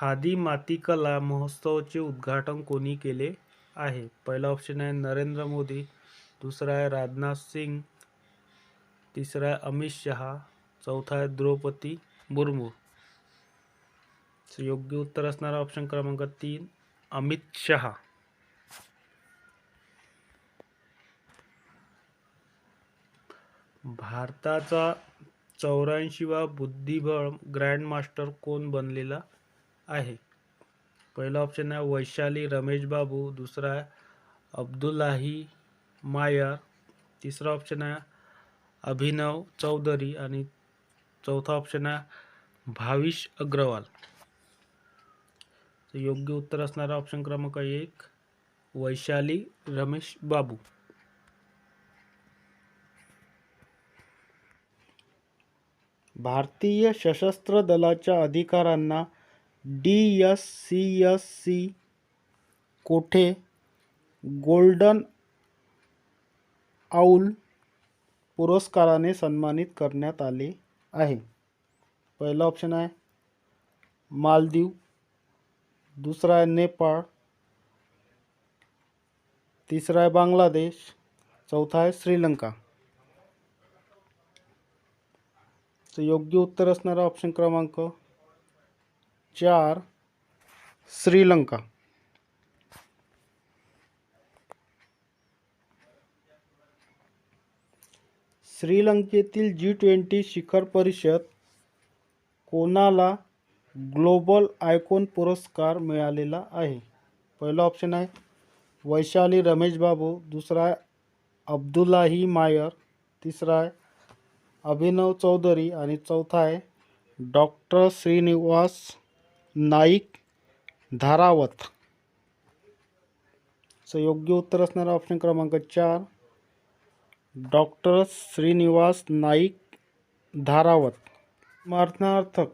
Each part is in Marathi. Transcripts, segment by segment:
खादी मातीकला महोत्सवचे उद्घाटन कोणी केले आहे? पहिला ऑप्शन आहे नरेंद्र मोदी दुसरा आहे राजनाथ सिंग तिसरा आहे अमित शहा चौथा आहे द्रौपदी मुर्मू. योग्य उत्तर असणारा ऑप्शन क्रमांक तीन अमित शहा. भारताचा चौऱ्याऐंशीवा बुद्धिबळ ग्रँडमास्टर कोण बनलेला? आहे. पहिला ऑप्शन आहे वैशाली रमेश बाबू. दुसरा आहे अब्दुल्लाही मायर. तिसरा ऑप्शन आहे अभिनव चौधरी. आणि चौथा ऑप्शन आहे भाविश अग्रवाल. तर योग्य उत्तर असणारा ऑप्शन क्रमांक एक वैशाली रमेश बाबू. भारतीय सशस्त्र दलाच्या अधिकाऱ्यांना D S C S C कोठे गोल्डन आऊल पुरस्काराने सन्मानित करण्यात आले आहे. पहिला ऑप्शन आहे मालदीव, दुसरा आहे नेपाळ, तिसरा आहे बांगलादेश, चौथा आहे श्रीलंका. योग्य उत्तर असणारा ऑप्शन क्रमांक चार श्रीलंका. श्रीलंकेतील जी ट्वेंटी शिखर परिषद कोणाला ग्लोबल आयकॉन पुरस्कार मिळालेला आहे? पहिला ऑप्शन आहे वैशाली रमेश बाबू दुसरा आहे अब्दुल्लाही मायर तिसरा आहे अभिनव चौधरी आणि चौथा आहे डॉक्टर श्रीनिवास नाईक धारावत. सो योग्य उत्तर असणारा ऑप्शन क्रमांक चार डॉक्टर श्रीनिवास नाईक धारावत. स्मरणार्थक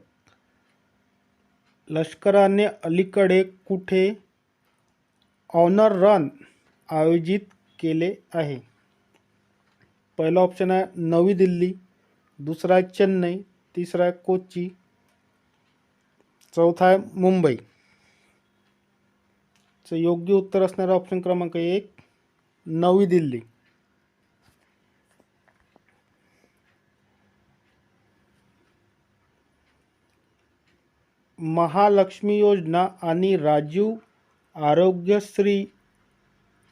लष्कराने अलीकडे कुठे ऑनर रन आयोजित केले आहे? पहिला ऑप्शन आहे नवी दिल्ली दुसरा आहे चेन्नई तिसरा आहे कोची चौथा आहे मुंबई. चं योग्य उत्तर असणारा ऑप्शन क्रमांक एक नवी दिल्ली. महालक्ष्मी योजना आणि राजीव आरोग्यश्री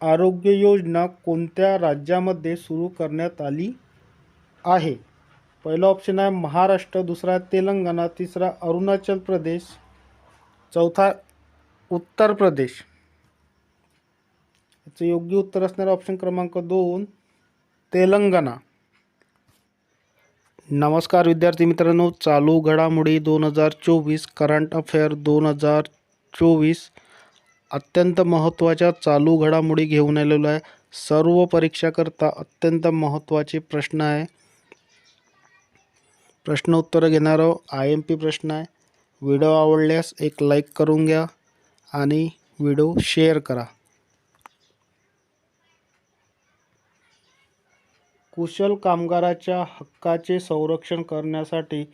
आरोग्य योजना कोणत्या राज्यामध्ये सुरू करण्यात आली आहे? पहिला ऑप्शन आहे महाराष्ट्र दुसरा आहे तेलंगणा तिसरा अरुणाचल प्रदेश चौथा उत्तर प्रदेश. याचं योग्य उत्तर असणारा ऑप्शन क्रमांक दोन तेलंगणा. नमस्कार विद्यार्थी मित्रांनो चालू घडामोडी दोन हजार चोवीस करंट अफेअर दोन हजार चोवीस अत्यंत महत्त्वाच्या चालू घडामोडी घेऊन आलेलो आहे. सर्व परीक्षाकरता अत्यंत महत्त्वाचे प्रश्न आहे. प्रश्न उत्तरं घेणार आय एम पी प्रश्न आहे. व्हिडिओ आवडल्यास एक लाईक करून घ्या आणि व्हिडिओ शेअर करा. कुशल कामगाराच्या हक्काचे संरक्षण करण्यासाठी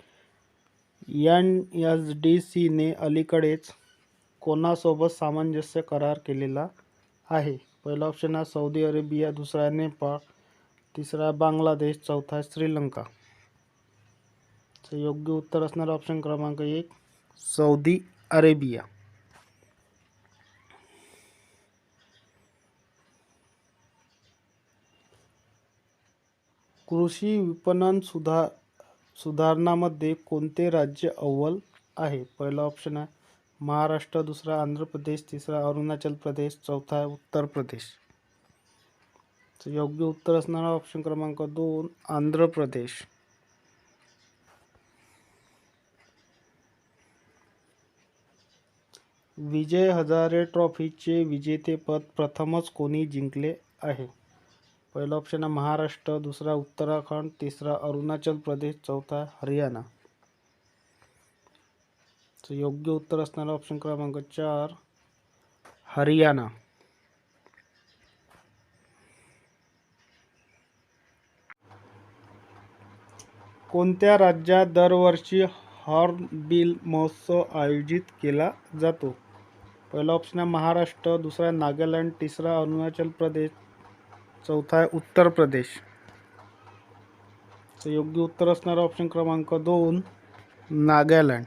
एन एस डी सीने अलीकडेच कोणासोबत सामंजस्य करार केलेला आहे? पहिला ऑप्शन आहे सौदी अरेबिया दुसरा नेपाळ तिसरा बांगलादेश चौथा श्रीलंका. तर योग्य उत्तर असणारा ऑप्शन क्रमांक एक सौदी अरेबिया. कृषी विपणन सुधा सुधारणामध्ये कोणते राज्य अव्वल आहे? पहिला ऑप्शन आहे महाराष्ट्र दुसरा आंध्र प्रदेश तिसरा अरुणाचल प्रदेश चौथा उत्तर प्रदेश. योग्य उत्तर असणारा ऑप्शन क्रमांक दोन आंध्र प्रदेश. विजय हजारे ट्रॉफीचे विजेतेपद प्रथमच कोणी जिंकले आहे? पहिला ऑप्शन आहे महाराष्ट्र दुसरा उत्तराखंड तिसरा अरुणाचल प्रदेश चौथा हरियाणा. योग्य उत्तर असणारा ऑप्शन क्रमांक चार हरियाणा. कोणत्या राज्यात दरवर्षी हॉर्नबिल महोत्सव आयोजित केला जातो? पहिला ऑप्शन आहे महाराष्ट्र दुसरा आहे नागालँड तिसरा अरुणाचल प्रदेश चौथा आहे उत्तर प्रदेश. तर योग्य उत्तर असणारा ऑप्शन क्रमांक दोन नागालँड.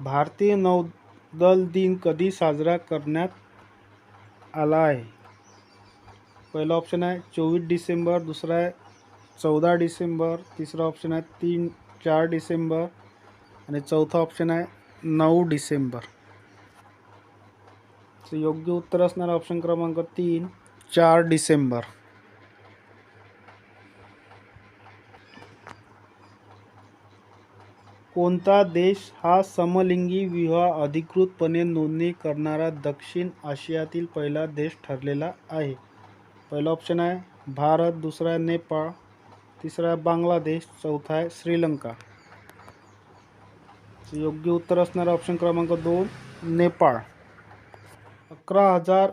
भारतीय नौदल दिन कधी साजरा करण्यात आला आहे? पहिला ऑप्शन आहे चोवीस डिसेंबर दुसरा आहे चौदा डिसेंबर तिसरा ऑप्शन आहे तीन चार डिसेंबर आणि चौथा ऑप्शन आहे नऊ डिसेंबर. योग्य उत्तर असणारा ऑप्शन क्रमांक तीन चार डिसेंबर. कोणता देश हा समलिंगी विवाह अधिकृतपणे नोंदणी करणारा दक्षिण आशियातील पहिला देश ठरलेला आहे? पहिला ऑप्शन आहे भारत दुसरा आहे नेपाळ तिसरा आहे बांगलादेश चौथा आहे श्रीलंका. योग्य उत्तर असणारा ऑप्शन क्रमांक दोन नेपाळ. अकरा हजार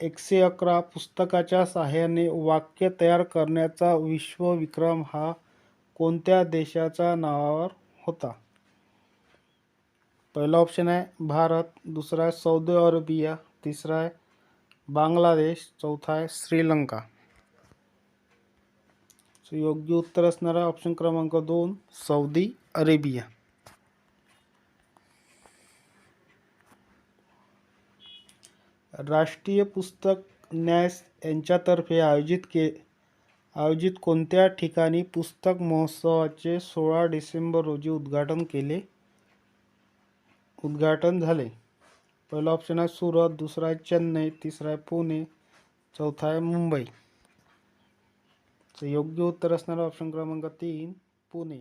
एकशे अकरा पुस्तकाच्या सहाय्याने वाक्य तयार करण्याचा विश्वविक्रम हा कोणत्या देशाच्या नावावर होता? पहिला ऑप्शन आहे भारत दुसरा आहे सौदी अरेबिया तिसरा आहे बांगलादेश चौथा आहे श्रीलंका. सो योग्य उत्तर असणारा ऑप्शन क्रमांक दोन सौदी अरेबिया. राष्ट्रीय पुस्तक न्यास यांच्यातर्फे आयोजित के आयोजित कोणत्या ठिकाणी पुस्तक महोत्सवाचे सोळा डिसेंबर रोजी उद्घाटन केले? उद्घाटन झाले. पहिला ऑप्शन आहे सुरत दुसरा आहे चेन्नई तिसरा आहे पुणे चौथा आहे मुंबई. तर योग्य उत्तर असणारा ऑप्शन क्रमांक तीन पुणे.